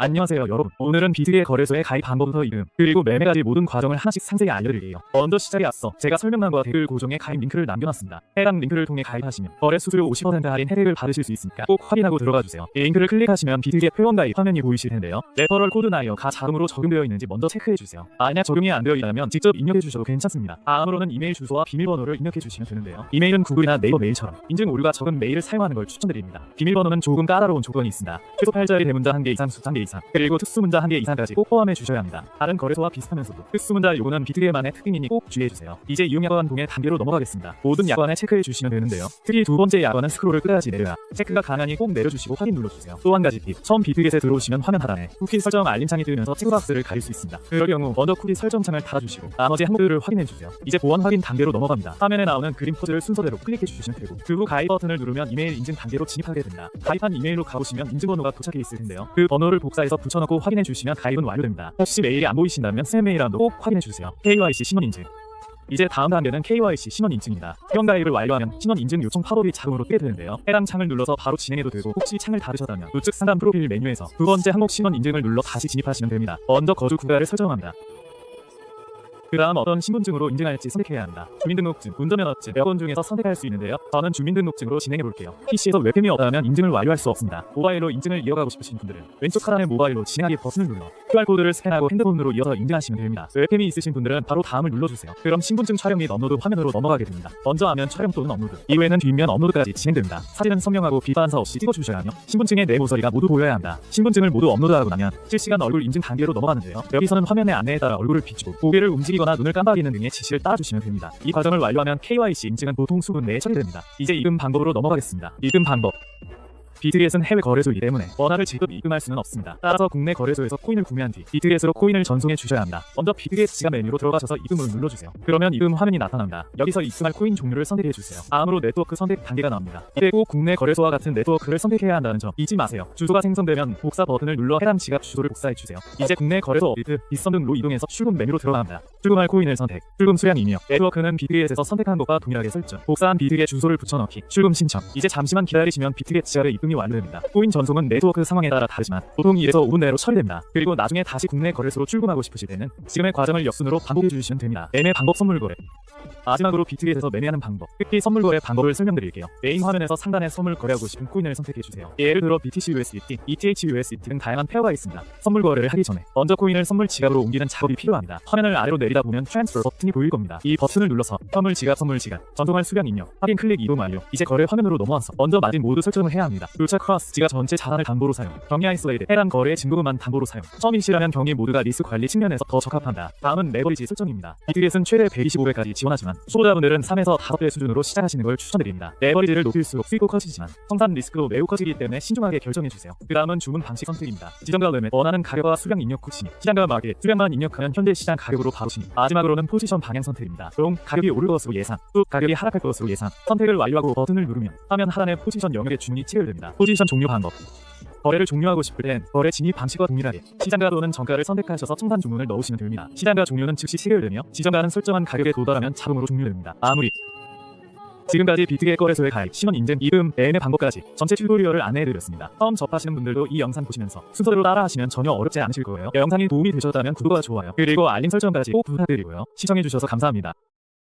안녕하세요 여러분. 오늘은 비트의 거래소의 가입 방법부터 이름 그리고 매매까지 모든 과정을 하나씩 상세히 알려드릴게요. 먼저 시작에 앞서 제가 설명란과 댓글 고정에 가입 링크를 남겨놨습니다. 해당 링크를 통해 가입하시면 거래 수수료 50% 할인 혜택을 받으실 수 있으니까 꼭 확인하고 들어가주세요. 이 링크를 클릭하시면 비트의 회원 가입 화면이 보이실 텐데요. 레퍼럴 코드 나 이어가 자동으로 적용되어 있는지 먼저 체크해주세요. 만약 적용이 안 되어 있다면 직접 입력해주셔도 괜찮습니다. 다음으로는 이메일 주소와 비밀번호를 입력해주시면 되는데요. 이메일은 구글이나 네이버 메일처럼 인증 오류가 적은 메일을 사용하는 걸 추천드립니다. 비밀번호는 조금 까다로운 조건이 있습니다. 최소 8자리 대문자 1개 이상 숫자 1개 이상 그리고 특수문자 1개 이상까지 꼭 포함해 주셔야 합니다. 다른 거래소와 비슷하면서도 특수문자 요구는 비트게만의 특징이니 꼭 주의해주세요. 이제 이용 야관 동의 단계로 넘어가겠습니다. 모든 야관에 체크해 주시면 되는데요. 특히 두 번째 야관은 스크롤을 끝까지 내려야 체크가 가능하니 꼭 내려주시고 확인 눌러주세요. 또 한 가지 팁. 처음 비트겟에 들어오시면 화면 하단에 쿠키 설정 알림창이 뜨면서 체크 박스를 가릴 수 있습니다. 그럴 경우 먼저 쿠키 설정창을 닫아주시고 나머지 항목들을 확인해 주세요. 이제 보안 확인 단계로 넘어갑니다. 화면에 나오는 그림 포즈를 순서대로 클릭해 주시면 되고 그 후 가입 버튼을 누르면 이메일 인증 단계로 진입하게 됩니다. 가입한 이메일로 가보시면 인증번호가 도착해 있을 텐데요. 그 번호를 복사 해서 붙여넣고 확인해 주시면 가입은 완료됩니다. 혹시 메일이 안 보이신다면 새 메일함도 꼭 확인해 주세요. KYC 신원 인증. 이제 다음 단계는 KYC 신원 인증입니다. 회원 가입을 완료하면 신원 인증 요청 팝업이 자동으로 뜨게 되는데요. 해당 창을 눌러서 바로 진행해도 되고 혹시 창을 닫으셨다면 우측 상단 프로필 메뉴에서 두 번째 항목 신원 인증을 눌러 다시 진입하시면 됩니다. 먼저 거주 국가를 설정합니다. 그 다음 어떤 신분증으로 인증할지 선택해야 합니다. 주민등록증, 운전면허증, 여권 중에서 선택할 수 있는데요. 저는 주민등록증으로 진행해 볼게요. PC에서 웹캠이 없다면 인증을 완료할 수 없습니다. 모바일로 인증을 이어가고 싶으신 분들은 왼쪽 하단의 모바일로 진행하기 버튼을 눌러 QR코드를 스캔하고 핸드폰으로 이어서 인증하시면 됩니다. 웹캠이 있으신 분들은 바로 다음을 눌러주세요. 그럼 신분증 촬영 및 업로드 화면으로 넘어가게 됩니다. 먼저 하면 촬영 또는 업로드, 이후에는 뒷면 업로드까지 진행됩니다. 사진은 선명하고 비반사 없이 찍어주셔야 하며 신분증의 내 모서리가 모두 보여야 합니다. 신분증을 모두 업로드하고 나면 실시간 얼굴 인증 단계로 넘어가는데요. 여기서는 화면의 안내에 따라 얼굴을 비추고 고개를 움직이 거나 눈을 깜빡이는 등의 지시를 따라주시면 됩니다. 이 과정을 완료하면 KYC 인증은 보통 수분 내에 처리됩니다. 이제 입금 방법으로 넘어가겠습니다. 입금 방법. 비트겟은 해외 거래소이기 때문에 원화를 지급 입금할 수는 없습니다. 따라서 국내 거래소에서 코인을 구매한 뒤 비트겟으로 코인을 전송해 주셔야 합니다. 먼저 비트겟 지갑 메뉴로 들어가셔서 입금을 눌러주세요. 그러면 입금 화면이 나타납니다. 여기서 입금할 코인 종류를 선택해 주세요. 다음으로 네트워크 선택 단계가 나옵니다. 이때 꼭 국내 거래소와 같은 네트워크를 선택해야 한다는 점 잊지 마세요. 주소가 생성되면 복사 버튼을 눌러 해당 지갑 주소를 복사해 주세요. 이제 국내 거래소 업비트, 빗선 등로 이동해서 출금 메뉴로 들어갑니다. 출금할 코인을 선택, 출금 수량 입력, 네트워크는 비트겟에서 선택한 것과 동일하게 설정, 복사한 비트겟 주소를 붙여넣기, 출금 신청. 이제 잠시만 기다리시면 비트겟 지갑에 입금 이 완료됩니다. 코인 전송은 네트워크 상황에 따라 다르지만 보통 1에서 5분 내로 처리됩니다. 그리고 나중에 다시 국내 거래소로 출금하고 싶으실 때는 지금의 과정을 역순으로 반복해 주시면 됩니다. 매매 방법 선물 거래. 마지막으로 비트겟에서 매매하는 방법, 특히 선물 거래 방법을 설명드릴게요. 메인 화면에서 상단에 선물 거래하고 싶은 코인을 선택해 주세요. 예를 들어 BTC USDT, ETH USDT 등 다양한 페어가 있습니다. 선물 거래를 하기 전에 먼저 코인을 선물 지갑으로 옮기는 작업이 필요합니다. 화면을 아래로 내리다 보면 트랜스퍼 버튼이 보일 겁니다. 이 버튼을 눌러서 선물 지갑, 선물 지갑, 전송할 수량 입력, 확인 클릭 이동 완료. 이제 거래 화면으로 넘어와서 먼저 마진 모두 설정을 해야 합니다. 룰차 크로스 지갑 전체 자산을 담보로 사용, 경리 아이솔레이드, 해당 거래의 증거금만 담보로 사용. 처음이시라면 경위 모두가 리스크 관리 측면에서 더 적합합니다. 다음은 레버리지 설정입니다. 비트겟은 최대 125배까지 지원하지만 초보자분들은 3에서 5배 수준으로 시작하시는 걸 추천드립니다. 레버리지를 높일수록 수익도 커지지만 성산 리스크도 매우 커지기 때문에 신중하게 결정해주세요. 그 다음은 주문 방식 선택입니다. 지정과 limit, 원하는 가격과 수량 입력 후 진입, 시장과 마켓, 수량만 입력하면 현재 시장 가격으로 바로 진입. 마지막으로는 포지션 방향 선택입니다. 동 가격이 오를 것으로 예상, 뚝 가격이 하락할 것으로 예상. 선택을 완료하고 버튼을 누르면 화면 하단에 포지션 영역의 주문이 체결됩니다. 포지션 종료 방법. 거래를 종료하고 싶을 땐 거래 진입 방식과 동일하게 시장가 또는 정가를 선택하셔서 청산 주문을 넣으시면 됩니다. 시장가 종료는 즉시 체결되며 지정가는 설정한 가격에 도달하면 자동으로 종료됩니다. 마무리 지금까지 비트겟 거래소에 가입, 신원 인증, 입금, 매매 방법까지 전체 튜토리얼을 안내해드렸습니다. 처음 접하시는 분들도 이 영상 보시면서 순서대로 따라하시면 전혀 어렵지 않으실 거예요. 영상이 도움이 되셨다면 구독과 좋아요, 그리고 알림 설정까지 꼭 부탁드리고요. 시청해주셔서 감사합니다.